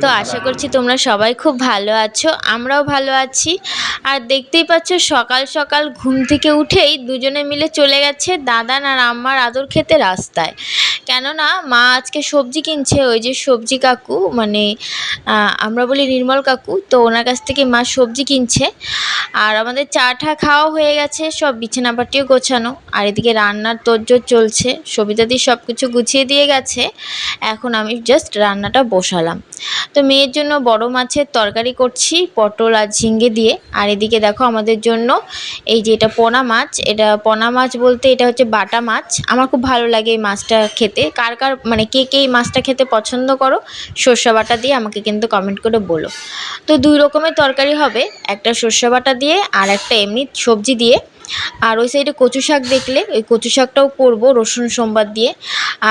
তো আশা করছি তোমরা সবাই খুব ভালো আছো, আমরাও ভালো আছি। আর দেখতেই পাচ্ছ সকাল সকাল ঘুম থেকে উঠেই দুজনে মিলে চলে গেছে দাদান আর আম্মার আদর খেতে রাস্তায়। কেননা মা আজকে সবজি কিনছে, ওই যে সবজি কাকু মানে আমরা বলি নির্মল কাকু, তো ওনার কাছ থেকে মা সবজি কিনছে। আর আমাদের চা টা খাওয়া হয়ে গেছে, সব বিছানাপাটিও গোছানো। আর এদিকে রান্নার তোড়জোড় চলছে, সবিতাদি সব কিছু গুছিয়ে দিয়ে গেছে। এখন আমি জাস্ট রান্নাটা বসালাম। তো মেয়ের জন্য বড় মাছের তরকারি করছি, পটল আর ঝিঙ্গে দিয়ে। আর এদিকে দেখো আমাদের জন্য এই যে এটা পোনা মাছ, এটা পোনা মাছ বলতে এটা হচ্ছে বাটা মাছ। আমার খুব ভালো লাগে এই মাছটা খেতে। কার কার মানে কে কে এই মাছটা খেতে পছন্দ করো, সর্ষে বাটা দিয়ে আমাকে কিন্তু কমেন্ট করে বলো। তো দুই রকমের তরকারি হবে, একটা সর্ষে বাটা দিয়ে আর একটা এমনি সবজি দিয়ে। আর ওই সাইডে কচু শাক দেখলে, ওই কচু শাকটাও করব রসুন সোমবার দিয়ে।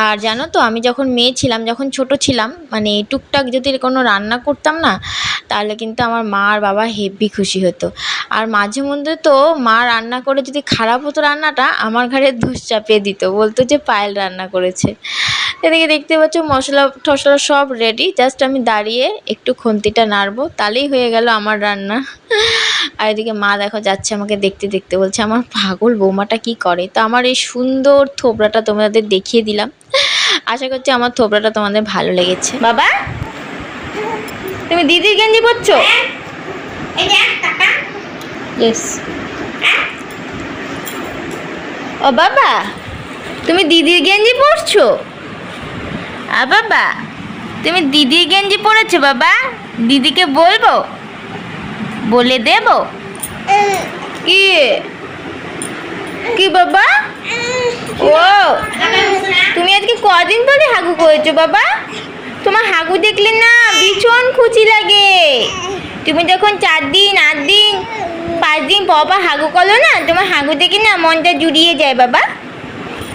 আর জানো তো, আমি যখন মেয়ে ছিলাম, যখন ছোট ছিলাম মানে টুকটাক যদি কোনো রান্না করতাম না, তাহলে কিন্তু আমার মা আর বাবা হেভি খুশি হতো। আর মাঝে মধ্যে তো মা রান্না করে যদি খারাপ হতো রান্নাটা, আমার ঘাড়ে দোষ চাপিয়ে দিত, বলতো যে পায়েল রান্না করেছে। এদিকে দেখতে পাচ্ছ মশলা টশলা সব রেডি জাস্ট আমি দাঁড়িয়ে একটু খুন্তিটা নাড়বো তাহলেই হয়ে গেল আমার রান্না। আর এদিকে মা দেখো যাচ্ছে আমাকে দেখতে দেখতে বলছে আমার পাগল বৌমাটা কি করে? তো আমার এই সুন্দর থোবড়াটা তোমাদের দেখিয়ে দিলাম। আশা করছি আমার থোবড়াটা তোমাদের ভালো লেগেছে। বাবা তুমি দিদির গেঞ্জি পরছো? এই যে এক টাকা। ইয়েস ও বাবা তুমি দিদির গেঞ্জি পরছো? আ, বাবা, তুমি দিদির গেঞ্জি পরেছো, বাবা? দিদিকে বলব? বলে দেব? কি? কি, বাবা? ও, তুমি আজকে কদিন ধরে হাগু করেছ, বাবা? তোমার হাগু দেখলে না ভীষণ খুশি লাগে। তুমি যখন চার দিন, আট দিন, পাঁচ দিন পর পর হাগু করো না, তোমার হাগু দেখে না মনটা জুড়িয়ে যায়, বাবা।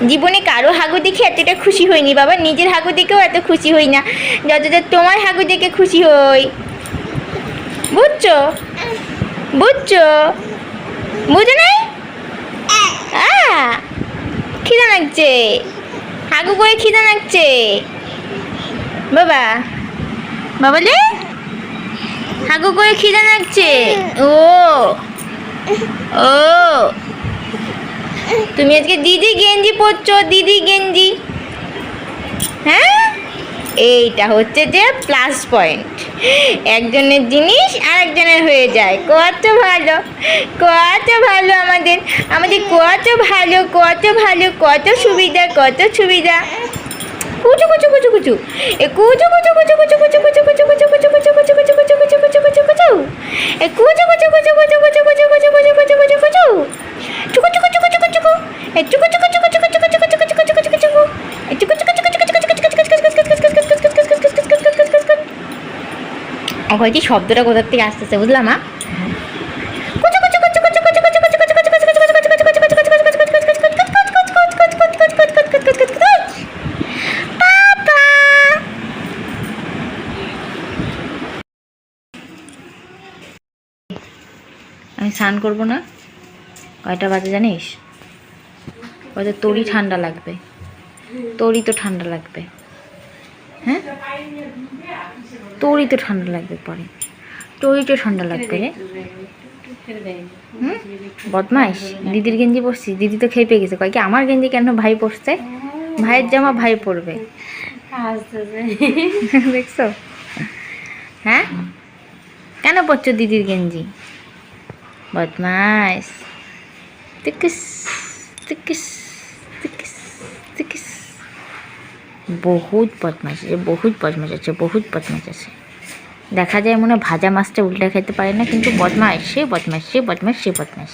জীবনে কারও হাগু দেখে এতটা খুশি হইনি, বাবা। নিজের হাগু দেখেও এত খুশি হই না। যতটা তোমার হাগু দেখে খুশি হই। বুঝছ? বুঝছ? বুঝো নাই? খিদা লাগছে। হাগু করে খিদা লাগছে। বাবা। বাবা রে হাগু করে খিদা লাগছে। ও। ও। তুমি আজকে দিদি গেঞ্জি পরছো দিদি গেঞ্জি হ্যাঁ এইটা হচ্ছে যে প্লাস পয়েন্ট একজনের জিনিস আর একজনের হয়ে যায় কত ভালো কত ভালো আমাদের আমাদের কত ভালো কত ভালো কত সুবিধা কত সুবিধা কুচু কুচু কুচু কুচু এ কুচু কুচু কুচু কুচু কুচু কুচু কুচু কুচু কুচু কুচু কুচু কুচু কুচু কুচু কুচু কুচু কুচু এ কুচু ওই শব্দটা কোথার থেকে আসতেছে বুঝলাম মা আমি স্নান করব না কয়টা বাজে জানিস হয়তো তোরই ঠান্ডা লাগবে তোরই তো ঠান্ডা লাগবে হ্যাঁ? তোরই তো ঠান্ডা লাগবে পরে। তোরই তো ঠান্ডা লাগবে রে। হুম? বদমাইশ। দিদির গেঞ্জি পরছি দিদি তো খেয়ে পেয়ে গেছে। কয় কি আমার গেঞ্জি কেন ভাই পরছে? ভাইয়ের জামা ভাই পরবে। দেখছ? হ্যাঁ? কেন পরছো দিদির গেঞ্জি? বদমাইশ। তিকিস তিকিস তিকিস তিকিস বহুত বদমাস আছে বহুত বদমাস আছে, বহুত বদমাস আছে। দেখা যায় মনে ভাজা মাছটা উল্টে খেতে পারে না, কিন্তু বদমাস সে বদমাস সে বদমাস সে বদমাস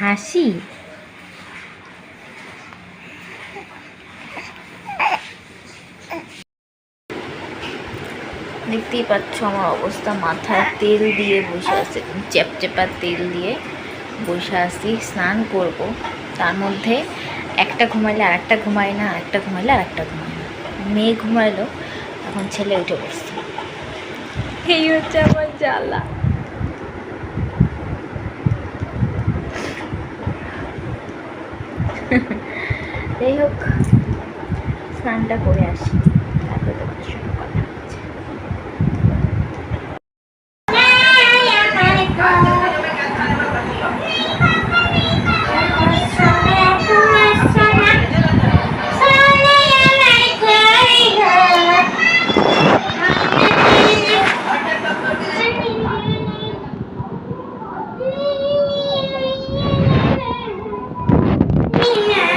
হাসি? দেখতেই পাচ্ছ আমার অবস্থা। মাথায় তেল দিয়ে বসে আছে চ্যাপচ্যাপা তেল দিয়ে বসে আসি স্নান করব। তার মধ্যে একটা ঘুমাইলে আর একটা ঘুমায় না একটা ঘুমাইলে আর একটা ঘুমায় না। মেয়ে ঘুমাইলো, এখন ছেলে উঠে বসছে। এই হচ্ছে আমার জ্বালা। যাই হোক, স্নানটা করে আসি। তারপরে তোমার Bye.